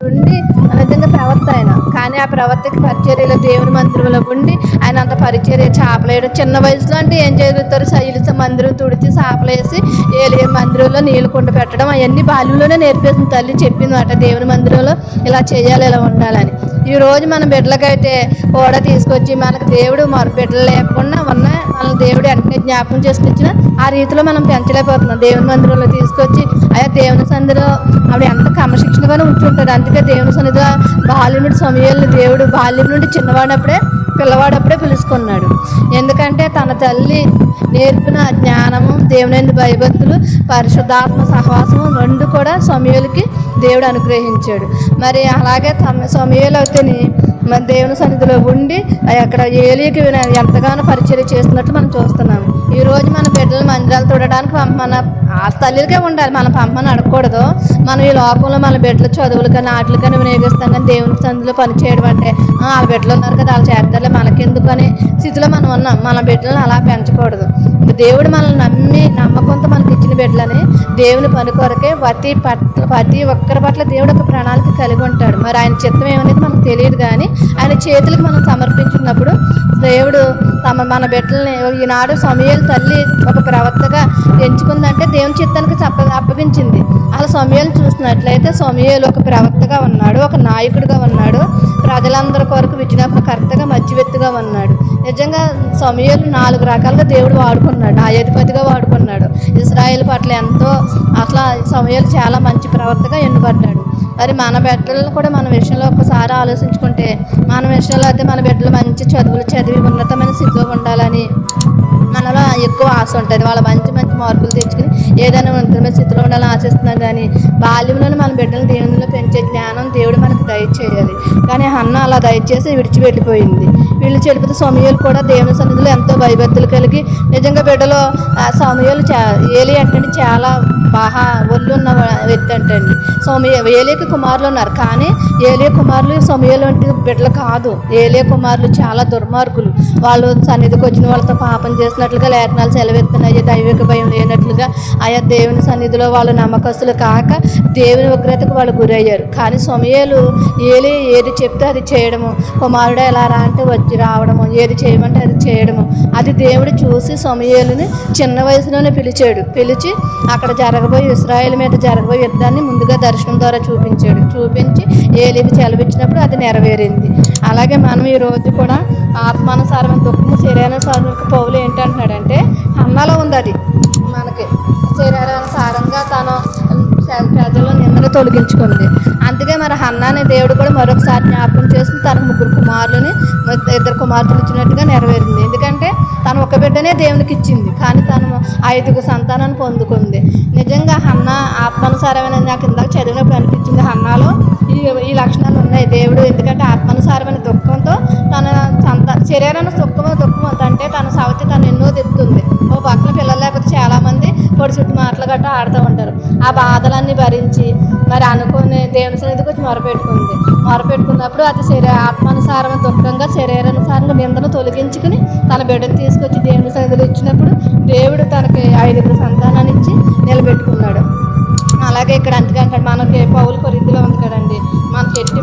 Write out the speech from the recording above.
ఉండి ఆ విధంగా ప్రవర్త ఆయన కానీ ఆ ప్రవర్తకి పరిచర్యలో దేవుని మందిరంలో ఉండి ఆయన అంత పరిచర్య చేపలేయడం చిన్న వయసులో అంటే ఏం చేస్తారు శైలిత మందిరం తుడిచి చేపలేసి ఏలి మందిరంలో నీళ్ళు కుండ పెట్టడం అవన్నీ బాల్యంలోనే నేర్పేసిన తల్లి చెప్పింది దేవుని మందిరంలో ఇలా చేయాలి ఇలా ఉండాలని. ఈ రోజు మన బిడ్డలకైతే కూడా తీసుకొచ్చి మనకు దేవుడు మరి బిడ్డలు లేకుండా ఉన్న మన దేవుడు వెంటనే జ్ఞాపకం చేసుకొచ్చిన ఆ రీతిలో మనం పెంచలేకపోతున్నాం. దేవుని మందిరంలో తీసుకొచ్చి అయ్యా దేవుని సందిలో ఆవిడ ఎంత ఉన్నట్టుగానే ఉంచుంటాడు అందుకే దేవుని సన్నిధిగా బాల్యం నుండి దేవుడు బాల్యం నుండి చిన్నవాడప్పుడే పిల్లవాడప్పుడే పిలుచుకున్నాడు. ఎందుకంటే తన తల్లి నేర్పిన జ్ఞానము దేవుని భయభక్తులు పరిశుద్ధాత్మ సహవాసము రెండు కూడా సమయాలకి దేవుడు అనుగ్రహించాడు. మరి అలాగే తన సమయాలు అయితేనే మన దేవుని సన్నిధిలో ఉండి అక్కడ ఏలికి ఎంతగానో పరిచయం చేస్తున్నట్లు మనం చూస్తున్నాము ఈ రోజు మన బిడ్డలు మందిరాలు చూడడానికి మన ఆ తల్లికే ఉండాలి. మనం పంపమని అడగకూడదు. మనం ఈ లోకంలో మన బిడ్డలు చదువులు కానీ ఆటలు కానీ వినియోగిస్తాం కానీ దేవుని సందులో పని చేయడం అంటే "ఆ, వాళ్ళ బిడ్డలు ఉన్నారు కదా వాళ్ళు చేస్తారులే మనకెందుకు అనే స్థితిలో మనం ఉన్నాం. మన బిడ్డలను అలా పెంచకూడదు. దేవుడు మనల్ని నమ్మి నమ్మకంతో మనకి ఇచ్చిన బిడ్డలని దేవుని పని కొరకే ప్రతి పట్ల ప్రతి ఒక్కరి పట్ల దేవుడు ఒక ప్రణాళిక కలిగి ఉంటాడు. మరి ఆయన చిత్తం ఏమనేది మనకు తెలియదు కానీ ఆయన చేతులకు మనం సమర్పించినప్పుడు దేవుడు తమ మన బిడ్డల్ని ఈనాడు సమయాలు తల్లి ఒక ప్రవక్తగా ఎంచుకుందంటే దేవుని చిత్తానికి చప్ప అప్పగించింది. అలా సమయాలు చూసినట్లయితే సమయాలు ఒక ప్రవక్తగా ఉన్నాడు ఒక నాయకుడిగా ఉన్నాడు ప్రజలందరి కొరకు విజ్ఞాపనకర్తగా మధ్యవెత్తుగా ఉన్నాడు. నిజంగా సమయాలు నాలుగు రకాలుగా దేవుడు వాడుకున్నాడు. న్యాయాధిపతిగా వాడుకున్నాడు. ఇస్రాయేల్ పట్ల ఎంతో సమయాలు చాలా మంచి ప్రవర్తగా ఎన్నుబడ్డాడు. మరి మన బిడ్డలను కూడా మన విషయంలో ఒకసారి ఆలోచించుకుంటే మన విషయంలో అయితే మన బిడ్డలు మంచి చదువులు చదివి ఉన్నతమైన స్థితిలో ఉండాలని మనలో ఎక్కువ ఆశ ఉంటుంది. వాళ్ళ మంచి మంచి మార్కులు తెచ్చుకుని ఏదైనా ఉన్నతమైన స్థితిలో ఉండాలని ఆశిస్తున్నాం కానీ బాల్యంలోనే మన బిడ్డలను దేవునిలో పెంచే జ్ఞానం దేవుడు మనకు దయచేయాలి. కానీ అన్న అలా దయచేసి విడిచి వెళ్ళిపోయింది వీళ్ళు చెడుపుతూ సమయాలు కూడా దేవుని సన్నిధిలో ఎంతో భయభక్తులు కలిగి నిజంగా బిడ్డలో ఆ సమయాలు చా ఏలి అంటే చాలా బాగా ఒళ్ళు ఉన్న వ్యక్తి అంటండి. స్వామి ఏలియ కుమారులు ఉన్నారు. కానీ ఏలియ కుమారులు సమయాలు వంటి బిడ్డలు కాదు. ఏలియ కుమారులు చాలా దుర్మార్గులు. వాళ్ళు సన్నిధికి వచ్చిన వాళ్ళతో పాపం చేసినట్లుగా లేఖనాలు సెలవెత్తున్నాయి దైవిక భయం లేనట్లుగా. ఆయా దేవుని సన్నిధిలో వాళ్ళు నమ్మకస్తులు కాక దేవుని ఉగ్రతకు వాళ్ళు గురయ్యారు. కానీ సమయాలు ఏలి ఏది చెప్తే అది చేయడము. కుమారుడు ఎలా రా అంటే వచ్చి రావడము ఏది చేయమంటే అది చేయడము. అది దేవుడు చూసి సమయాలని చిన్న వయసులోనే పిలిచాడు. పిలిచి అక్కడ జరగబోయే ఇస్రాయేల్ మీద జరగబోయే యుద్ధాన్ని ముందుగా దర్శనం ద్వారా చూపించాడు. చూపించి ఏలికి సెలవిచ్చినప్పుడు అది నెరవేరింది. అలాగే మనం ఈ రోజు కూడా ఆత్మానుసారమైన దుఃఖము శరీరానుసారం పౌలు ఏంటంటున్నాడంటే అన్నలో ఉంది అది మనకి. శరీరానుసారంగా ప్రజల నిందను తొలగించుకుంది. అందుకే మరి హన్నాని దేవుడు కూడా మరొకసారి జ్ఞాపకం చేసుకుని తన ముగ్గురు కుమారులని ఇద్దరు కుమార్తెలు ఇచ్చినట్టుగా నెరవేరింది. ఎందుకంటే తను ఒక బిడ్డనే దేవునికి ఇచ్చింది. కానీ తను ఐదుగు సంతానాన్ని పొందుకుంది. నిజంగా హన్న ఆత్మానుసారమైన నాకు ఇందాక చదివినప్పుడు అనిపించింది హన్నాలో ఈ ఈ లక్షణాలు ఉన్నాయి దేవుడు. ఎందుకంటే ఆత్మానుసారమైన దుఃఖంతో తన సంత శరీరాన్ని దుఃఖమో దుఃఖం అంటే తన సవతి తను ఎన్నో తెస్తుంది మాటలు ఆడుతూ ఉంటారు. ఆ బాధలన్నీ భరించి మరి అనుకుని దేవుని సన్నిధికి వచ్చి మొరపెట్టుకుంది. మొరపెట్టుకున్నప్పుడు అది శరీర ఆత్మానుసారం దుఃఖంగా శరీరానుసారంగా నిందను తొలగించుకుని తన బిడ్డను తీసుకొచ్చి దేవుని సన్నిధిలో ఇచ్చినప్పుడు దేవుడు తనకి ఐదుగురు సంతానాన్ని ఇచ్చి నిలబెట్టుకున్నాడు. అలాగే ఇక్కడ అంతకంటే మనకి పౌలు కొరిందులో ఉంది కదండి మనకి ఎట్టి